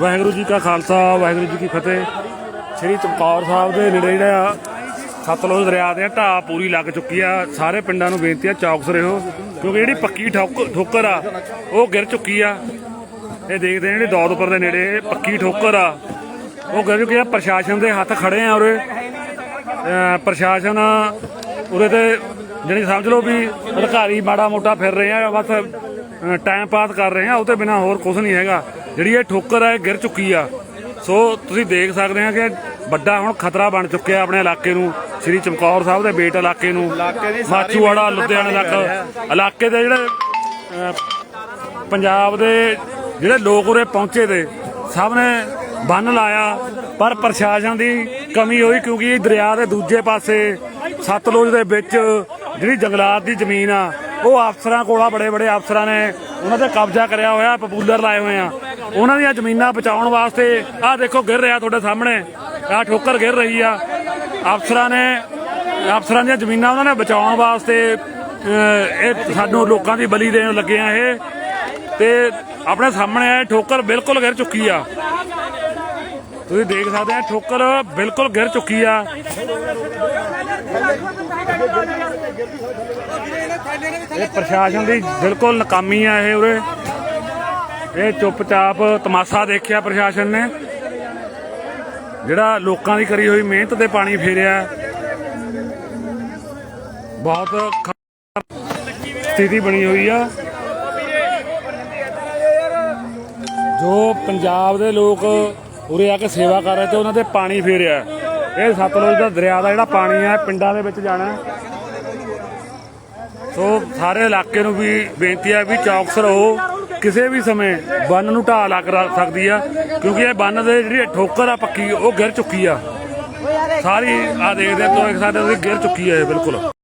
ਵਾਹਿਗੁਰੂ ਜੀ ਕਾ ਖਾਲਸਾ, ਵਾਹਿਗੁਰੂ ਜੀ ਕੀ ਫਤਿਹ। ਸ੍ਰੀ ਚਮਕੌਰ ਸਾਹਿਬ ਦੇ ਨੇੜੇ ਜਿਹੜਾ ਸਤਲੁਜ ਦਰਿਆ ਦੇ ਢਾਹ ਪੂਰੀ ਲੱਗ ਚੁੱਕੀ ਆ। ਸਾਰੇ ਪਿੰਡਾਂ ਨੂੰ ਬੇਨਤੀ ਆ, ਚੌਕਸ ਰਹੋ, ਕਿਉਂਕਿ ਜਿਹੜੀ ਪੱਕੀ ਠੋਕਰ ਆ, ਉਹ ਗਿਰ ਚੁੱਕੀ ਆ। ਇਹ ਦੇਖਦੇ ਨੇ ਦੌਦਪੁਰ ਦੇ ਨੇੜੇ ਪੱਕੀ ਠੋਕਰ ਆ। ਉਹ ਗਿਰ ਚੁੱਕੀ ਆ, ਪ੍ਰਸ਼ਾਸਨ ਦੇ ਹੱਥ ਖੜੇ ਆ ਉਰੇ। ਪ੍ਰਸ਼ਾਸਨ, ਉਰੇ ਤੇ ਜਿਹੜੀ ਸਮਝ ਲਓ ਵੀ ਅਧਿਕਾਰੀ ਮਾੜਾ ਮੋਟਾ ਫਿਰ ਰਹੇ ਆ, ਬਸ ਟਾਈਮ ਪਾਸ ਕਰ ਰਹੇ ਆ, ਉਹ ਤੇ ਬਿਨਾ ਹੋਰ ਕੁਝ ਨਹੀਂ ਹੈਗਾ। ਜਿਹੜੀ ਇਹ ਠੋਕਰ ਹੈ ਗਿਰ ਚੁੱਕੀ ਆ। ਸੋ ਤੁਸੀਂ ਦੇਖ ਸਕਦੇ ਆ ਕਿ ਵੱਡਾ ਹੁਣ ਖਤਰਾ ਬਣ ਚੁੱਕਿਆ ਆਪਣੇ ਇਲਾਕੇ ਨੂੰ ਸ੍ਰੀ ਚਮਕੌਰ ਸਾਹਿਬ ਦੇ ਬੇਟ ਇਲਾਕੇ ਨੂੰ ਮਾਚੂਵਾੜਾ ਲੁਧਿਆਣਾ ਤੱਕ। ਇਲਾਕੇ ਦੇ ਜਿਹੜੇ ਪੰਜਾਬ ਦੇ ਜਿਹੜੇ ਲੋਕ ਉਰੇ ਪਹੁੰਚੇ ਤੇ ਸਭ ਨੇ ਬੰਨ ਲਾਇਆ ਪਰ ਪ੍ਰਸ਼ਾਸਨ ਦੀ ਕਮੀ ਹੋਈ ਕਿਉਂਕਿ ਇਹ ਦਰਿਆ ਦੇ ਦੂਜੇ ਪਾਸੇ ਸਤਲੁਜ ਦੇ ਵਿੱਚ ਜਿਹੜੀ ਜੰਗਲਾਤ ਦੀ ਜ਼ਮੀਨ ਆ ਉਹ ਅਫਸਰਾਂ ਕੋਲ ਬੜੇ ਬੜੇ ਅਫਸਰਾਂ ਨੇ ਉਹਨਾਂ ਤੇ ਕਬਜ਼ਾ ਕਰਿਆ ਹੋਇਆ, ਪਪੂਲਰ ਲਾਏ ਹੋਏ ਆ। ਉਹਨਾਂ ਦੀਆਂ ਜ਼ਮੀਨਾਂ ਬਚਾਉਣ ਵਾਸਤੇ ਆਹ ਦੇਖੋ ਗਿਰ ਰਿਹਾ ਤੁਹਾਡੇ ਸਾਹਮਣੇ, ਆਹ ਠੋਕਰ ਗਿਰ ਰਹੀ ਆ। ਅਫਸਰਾਂ ਨੇ, ਅਫਸਰਾਂ ਦੀਆਂ ਜ਼ਮੀਨਾਂ ਉਹਨਾਂ ਨੇ ਬਚਾਉਣ ਵਾਸਤੇ ਇਹ ਸਾਨੂੰ ਲੋਕਾਂ ਦੀ ਬਲੀ ਦੇਣ ਲੱਗੇ ਆ ਇਹ। ਤੇ ਆਪਣੇ ਸਾਹਮਣੇ ਇਹ ਠੋਕਰ ਬਿਲਕੁਲ ਗਿਰ ਚੁੱਕੀ ਆ। ਤੁਸੀਂ ਦੇਖ ਸਕਦੇ ਆ, ਠੋਕਰ ਬਿਲਕੁਲ ਗਿਰ ਚੁੱਕੀ ਆ। ਇਹ ਪ੍ਰਸ਼ਾਸਨ ਦੀ ਬਿਲਕੁਲ ਨਕਾਮੀ ਆ ਇਹ ਉਰੇ। ਇਹ ਚੁੱਪਚਾਪ ਤਮਾਸ਼ਾ ਦੇਖਿਆ ਪ੍ਰਸ਼ਾਸਨ ਨੇ। ਜਿਹੜਾ ਲੋਕਾਂ ਦੀ ਕਰੀ ਹੋਈ ਮਿਹਨਤ ਤੇ ਪਾਣੀ ਫੇਰਿਆ। ਬਹੁਤ ਸਥਿਤੀ ਬਣੀ ਹੋਈ ਆ। ਜੋ ਪੰਜਾਬ ਦੇ ਲੋਕ ਉਰੇ ਆ ਕੇ ਸੇਵਾ ਕਰ ਰਹੇ ਤੇ ਉਹਨਾਂ ਤੇ ਪਾਣੀ ਫੇਰਿਆ। ਇਹ ਸਤਲੁਜ ਦਾ ਦਰਿਆ ਦਾ ਜਿਹੜਾ ਪਾਣੀ ਹੈ ਪਿੰਡਾਂ ਦੇ ਵਿੱਚ ਜਾਣਾ। ਸੋ ਸਾਰੇ ਇਲਾਕੇ ਨੂੰ ਵੀ ਬੇਨਤੀ ਹੈ ਵੀ ਚੌਕਸ ਰਹੋ। ਕਿਸੇ ਵੀ ਸਮੇਂ ਬੰਨ ਨੂੰ ਢਾਹ ਲਾ ਰ- ਸਕਦੀ ਆ, ਕਿਉਂਕਿ ਇਹ ਬੰਨ ਦੇ ਜਿਹੜੀ ਠੋਕਰ ਆ ਪੱਕੀ, ਉਹ ਗਿਰ ਚੁੱਕੀ ਆ। ਸਾਰੀ ਆ ਦੇਖਦੇ ਤੋਂ ਇੱਕ ਸਾਡੇ ਗਿਰ ਚੁੱਕੀ ਆ ਇਹ, ਬਿਲਕੁਲ।